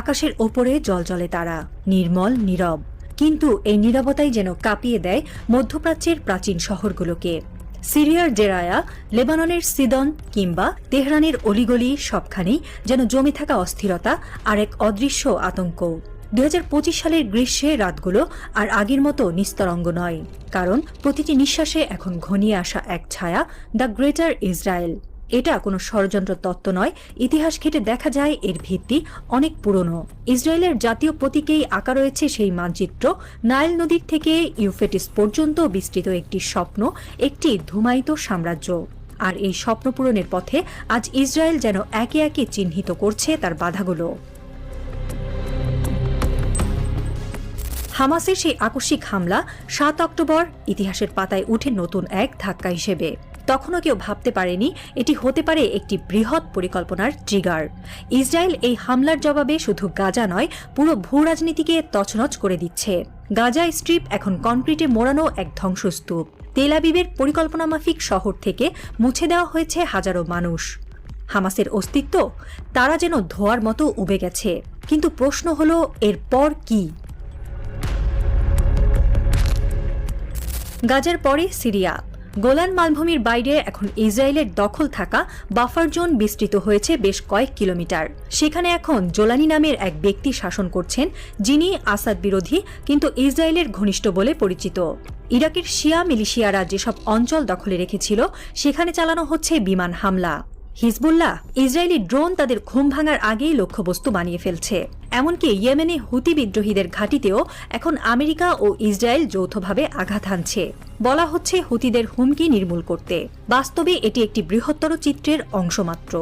আকাশের ওপরে জলজলে তারা, নির্মল, নীরব। কিন্তু এই নীরবতাই যেন কাঁপিয়ে দেয় মধ্যপ্রাচ্যের প্রাচীন শহরগুলোকে। সিরিয়ার জেরায়া, লেবাননের সিদন কিংবা তেহরানের অলিগলি সবখানেই যেন জমে থাকা অস্থিরতা আর এক অদৃশ্য আতঙ্ক। দু হাজার পঁচিশ সালের গ্রীষ্মে রাতগুলো আর আগের মতো নিস্তরঙ্গ নয়, কারণ প্রতিটি নিঃশ্বাসে এখন ঘনিয়ে আসা এক ছায়া, দ্য গ্রেটার ইসরায়েল এটা কোনো ষড়যন্ত্র তত্ত্ব নয়। ইতিহাস ঘেটে দেখা যায় এর ভিত্তি অনেক পুরনো। ইসরায়েলের জাতীয় প্রতীকেই আঁকা রয়েছে সেই মানচিত্র। নাইল নদীর থেকে ইউফেটিস পর্যন্ত বিস্তৃত একটি স্বপ্ন, একটি ধুমায়িত সাম্রাজ্য। আর এই স্বপ্ন পূরণের পথে আজ ইসরায়েল যেন একে একে চিহ্নিত করছে তার বাধাগুলো। হামাসের সেই আকস্মিক হামলা সাত অক্টোবর ইতিহাসের পাতায় উঠে নতুন এক ধাক্কা হিসেবে। তখনও কেউ ভাবতে পারেনি এটি হতে পারে একটি বৃহৎ পরিকল্পনার ট্রিগার ইসরায়েল এই হামলার জবাবে শুধু গাজা নয়, পুরো ভূ রাজনীতিকে তছনছ করে দিচ্ছে। গাজা স্ট্রিপ এখন কনক্রিটে মোড়ানো এক ধ্বংসস্তূপ। তেলাবিবের পরিকল্পনা মাফিক শহর থেকে মুছে দেওয়া হয়েছে হাজারো মানুষ। হামাসের অস্তিত্ব? তারা যেন ধোয়ার মতো উবে গেছে। কিন্তু প্রশ্ন হলো এরপর কি? গাজার পরে সিরিয়া। গোলান মালভূমির বাইরে এখন ইসরায়েলের দখল থাকা বাফার জোন বিস্তৃত হয়েছে বেশ কয়েক কিলোমিটার। সেখানে এখন জোলানি নামের এক ব্যক্তি শাসন করছেন, যিনি আসাদ বিরোধী কিন্তু ইসরায়েলের ঘনিষ্ঠ বলে পরিচিত। ইরাকের শিয়া মিলিশিয়ারা যেসব অঞ্চল দখলে রেখেছিল, সেখানে চালানো হচ্ছে বিমান হামলা। হিজবুল্লাহ, ইসরায়েলি ড্রোন তাদের ঘুম ভাঙার আগেই লক্ষ্যবস্তু বানিয়ে ফেলছে। এমনকি ইয়েমেনে হুতি বিদ্রোহীদের ঘাঁটিতেও এখন আমেরিকা ও ইসরায়েল যৌথভাবে আঘাত হানছে। বলা হচ্ছে হুতিদের হুমকি নির্মূল করতে। বাস্তবে এটি একটি বৃহত্তর চিত্রের অংশ মাত্র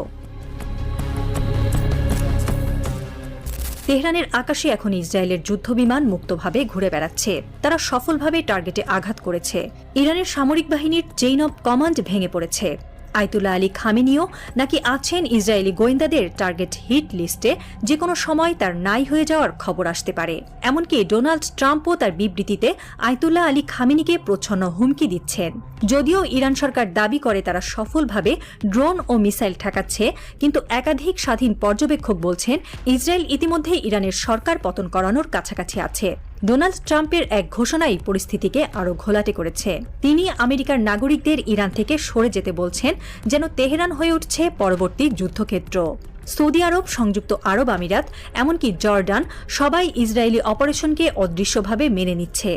তেহরানের আকাশে এখন ইসরায়েলের যুদ্ধবিমান মুক্তভাবে ঘুরে বেড়াচ্ছে। তারা সফলভাবে টার্গেটে আঘাত করেছে। ইরানের সামরিক বাহিনীর চেইন অব কমান্ড ভেঙে পড়েছে। আইতুল্লাহ আলী খামেনিও নাকি আছেন ইসরায়েলি গোয়েন্দাদের টার্গেট হিট লিস্টে? যে কোনো সময় তার নাই হয়ে যাওয়ার খবর আসতে পারে। এমনকি ডোনাল্ড ট্রাম্পও তার বিবৃতিতে আইতুল্লাহ আলী খামেনিকে প্রচ্ছন্ন হুমকি দিচ্ছেন। যদিও ইরান সরকার দাবি করে তারা সফলভাবে ড্রোন ও মিসাইল ঠেকাচ্ছে, কিন্তু একাধিক স্বাধীন পর্যবেক্ষক বলছেন, ইসরায়েল ইতিমধ্যে ইরানের সরকার পতন করানোর কাছাকাছি আছে। ডোনাল্ড ট্রাম্পের এক ঘোষণাই পরিস্থিতিকে আরও ঘোলাটে করেছে। তিনি আমেরিকার নাগরিকদের ইরান থেকে সরে যেতে বলছেন, যেন তেহরান হয়ে উঠছে পরবর্তী যুদ্ধক্ষেত্র। সৌদি আরব, সংযুক্ত আরব আমিরাত, এমনকি জর্ডান, সবাই ইসরায়েলি অপারেশনকে অদৃশ্যভাবে মেনে নিচ্ছে।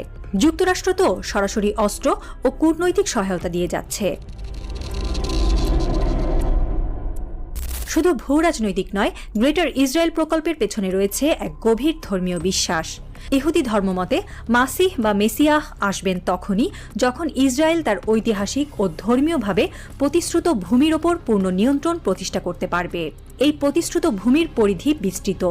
যুক্তরাষ্ট্র তো সরাসরি অস্ত্র ও কূটনৈতিক সহায়তা দিয়ে যাচ্ছে। শুধু ভূ রাজনৈতিক নয়, গ্রেটার ইসরায়েল প্রকল্পের পেছনে রয়েছে এক গভীর ধর্মীয় বিশ্বাস। ইহুদি ধর্মমতে মাসিহ বা মেসিয়াহ আসবেন তখনই যখন ইসরায়েল তার ঐতিহাসিক ও ধর্মীয়ভাবে প্রতিশ্রুত ভূমির ওপর পূর্ণ নিয়ন্ত্রণ প্রতিষ্ঠা করতে পারবে। এই প্রতিশ্রুত ভূমির পরিধি বিস্তৃত,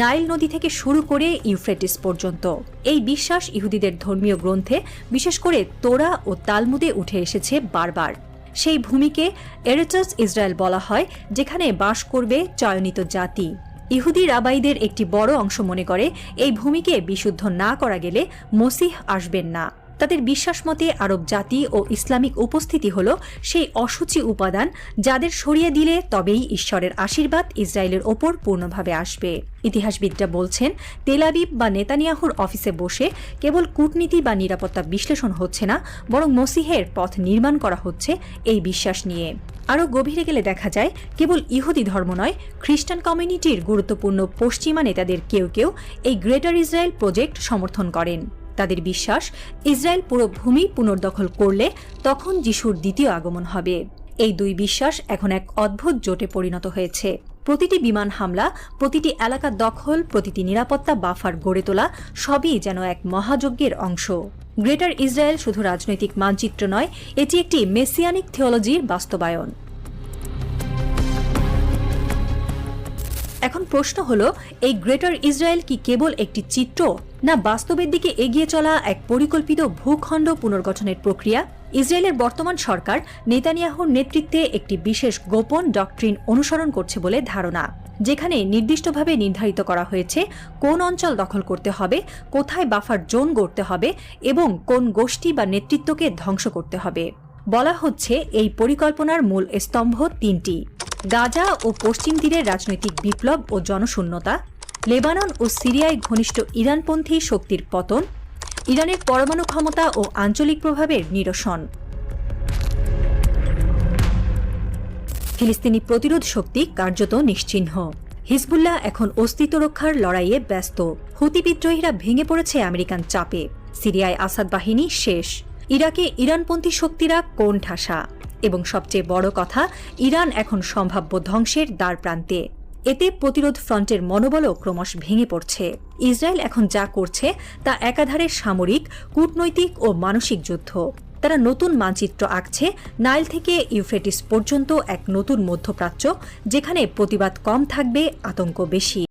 নাইল নদী থেকে শুরু করে ইউফ্রেটিস পর্যন্ত। এই বিশ্বাস ইহুদিদের ধর্মীয় গ্রন্থে বিশেষ করে তোরা ও তালমুদে উঠে এসেছে বারবার। সেই ভূমিকে এরেটস ইসরায়েল বলা হয়, যেখানে বাস করবে চয়নিত জাতি। ইহুদি রাবাইদের একটি বড় অংশ মনে করে, এই ভূমিকে বিশুদ্ধ না করা গেলে মসিহ আসবেন না। তাদের বিশ্বাস মতে আরব জাতি ও ইসলামিক উপস্থিতি হল সেই অসুচি উপাদান যাদের সরিয়ে দিলে তবেই ঈশ্বরের আশীর্বাদ ইসরায়েলের ওপর পূর্ণভাবে আসবে। ইতিহাসবিদরা বলছেন তেলাবিব বা নেতানিয়াহুর অফিসে বসে কেবল কূটনীতি বা নিরাপত্তা বিশ্লেষণ হচ্ছে না, বরং মসিহের পথ নির্মাণ করা হচ্ছে এই বিশ্বাস নিয়ে। আরও গভীরে গেলে দেখা যায়, কেবল ইহুদি ধর্ম নয়, খ্রিস্টান কমিউনিটির গুরুত্বপূর্ণ পশ্চিমা নেতাদের কেউ কেউ এই গ্রেটার ইসরায়েল প্রজেক্ট সমর্থন করেন। তাদের বিশ্বাস, ইসরায়েল পুরো ভূমি পুনর্দখল করলে তখন যিশুর দ্বিতীয় আগমন হবে। এই দুই বিশ্বাস এখন এক অদ্ভুত জোটে পরিণত হয়েছে। প্রতিটি বিমান হামলা, প্রতিটি এলাকা দখল, প্রতিটি নিরাপত্তা বাফার গড়ে তোলা, সবই যেন এক মহাযজ্ঞের অংশ। গ্রেটার ইসরায়েল শুধু রাজনৈতিক মানচিত্র নয়, এটি একটি মেসিয়ানিক থিওলজির বাস্তবায়ন। এখন প্রশ্ন হল, এই গ্রেটার ইসরায়েল কি কেবল একটি চিত্র, না বাস্তবের দিকে এগিয়ে চলা এক পরিকল্পিত ভূখণ্ড পুনর্গঠনের প্রক্রিয়া? ইসরায়েলের বর্তমান সরকার নেতানিয়াহুর নেতৃত্বে একটি বিশেষ গোপন ডকট্রিন অনুসরণ করছে বলে ধারণা, যেখানে নির্দিষ্টভাবে নির্ধারিত করা হয়েছে কোন অঞ্চল দখল করতে হবে, কোথায় বাফার জোন গড়তে হবে এবং কোন গোষ্ঠী বা নেতৃত্বকে ধ্বংস করতে হবে। বলা হচ্ছে, এই পরিকল্পনার মূল স্তম্ভ তিনটি। গাজা ও পশ্চিম তীরের রাজনৈতিক বিপ্লব ও জনশূন্যতা, লেবানন ও সিরিয়ায় ঘনিষ্ঠ ইরানপন্থী শক্তির পতন, ইরানের পরমাণু ক্ষমতা ও আঞ্চলিক প্রভাবের নিরসন। ফিলিস্তিনি প্রতিরোধ শক্তি কার্যত নিশ্চিহ্ন। হিজবুল্লাহ এখন অস্তিত্ব রক্ষার লড়াইয়ে ব্যস্ত। হুতি বিদ্রোহীরা ভেঙে পড়েছে আমেরিকান চাপে। সিরিয়ায় আসাদ বাহিনী শেষ। ইরাকে ইরানপন্থী শক্তিরা কোন ঠাসা। এবং সবচেয়ে বড় কথা, ইরান এখন সম্ভাব্য ধ্বংসের দ্বার প্রান্তে। এতে প্রতিরোধ ফ্রন্টের মনোবলও ক্রমশ ভেঙে পড়ছে। ইসরায়েল এখন যা করছে, তা একাধারে সামরিক, কূটনৈতিক ও মানসিক যুদ্ধ। তারা নতুন মানচিত্র আঁকছে, নাইল থেকে ইউফ্রেটিস পর্যন্ত এক নতুন মধ্যপ্রাচ্য, যেখানে প্রতিবাদ কম থাকবে, আতঙ্ক বেশি।